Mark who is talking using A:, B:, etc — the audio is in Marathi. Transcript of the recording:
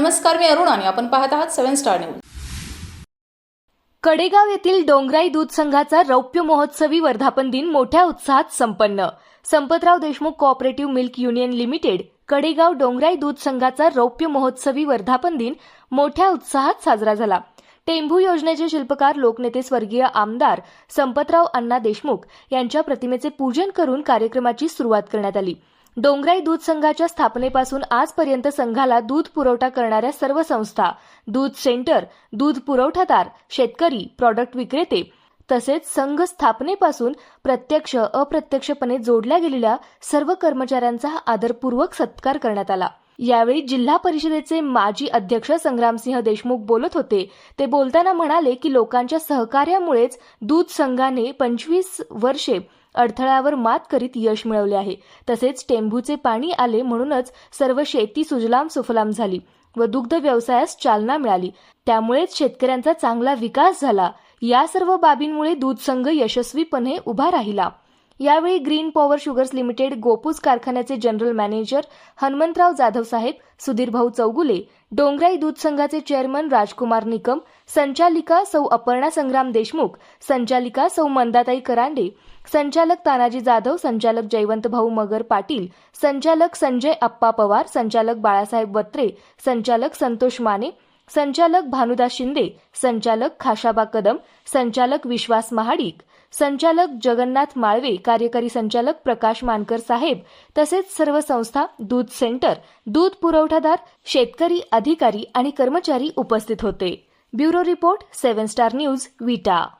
A: नमस्कार मी अरुण आणि आपण पाहत आहात सेव्हन स्टार न्यूज.
B: कडेगाव येथील डोंगराई दूध संघाचा रौप्य महोत्सवी वर्धापन दिन मोठ्या उत्साहात संपन्न. Sampatrao Deshmukh cooperative milk union limited Kadegaon Dongrai दूध संघाचा रौप्य महोत्सवी वर्धापन दिन मोठ्या उत्साहात साजरा झाला. टेंभू योजनेचे शिल्पकार लोकनेते स्वर्गीय आमदार संपतराव अण्णा देशमुख यांच्या प्रतिमेचे पूजन करून कार्यक्रमाची सुरुवात करण्यात आली. डोंगराई दूध संघाच्या स्थापनेपासून आजपर्यंत संघाला दूध पुरवठा करणाऱ्या सर्व संस्था दूध सेंटर दूध पुरवठादार शेतकरी प्रॉडक्ट विक्रेते तसेच संघ स्थापनेपासून प्रत्यक्ष अप्रत्यक्षपणे जोडल्या गेलेल्या सर्व कर्मचाऱ्यांचा आदरपूर्वक सत्कार करण्यात आला. यावेळी जिल्हा परिषदेचे माजी अध्यक्ष संग्रामसिंह देशमुख बोलत होते. ते बोलताना म्हणाले की लोकांच्या सहकार्यामुळेच दूध संघाने पंचवीस वर्षे अडथळ्यावर मात करीत यश मिळवले आहे. तसेच टेंभूचे पाणी आले म्हणूनच सर्व शेती सुजलाम सुफलाम झाली व दुग्ध व्यवसायास चालना मिळाली. त्यामुळेच शेतकऱ्यांचा चांगला विकास झाला. या सर्व बाबींमुळे दूध संघ यशस्वीपणे उभा राहिला. यावेळी green power sugars limited Gopuj कारखान्याचे जनरल मॅनेजर हनुमंतराव जाधव साहेब सुधीरभाऊ चौगुले डोंगराई दूध संघाचे चेअरमन राजकुमार निकम संचालिका सौ अपर्णा संग्राम देशमुख संचालिका सौ मंदाताई करांडे संचालक तानाजी जाधव संचालक जयवंत भाऊ मगर पाटील संचालक संजय अप्पा पवार संचालक बाळासाहेब वत्रे संचालक संतोष माने संचालक भानुदास शिंदे संचालक खाशाबा कदम संचालक विश्वास महाडिक संचालक जगन्नाथ माळवे कार्यकारी संचालक प्रकाश मानकर साहेब तसेच सर्व संस्था दूध सेंटर दूध पुरवठादार शेतकरी अधिकारी आणि कर्मचारी उपस्थित होते. Bureau report seven star news Vita.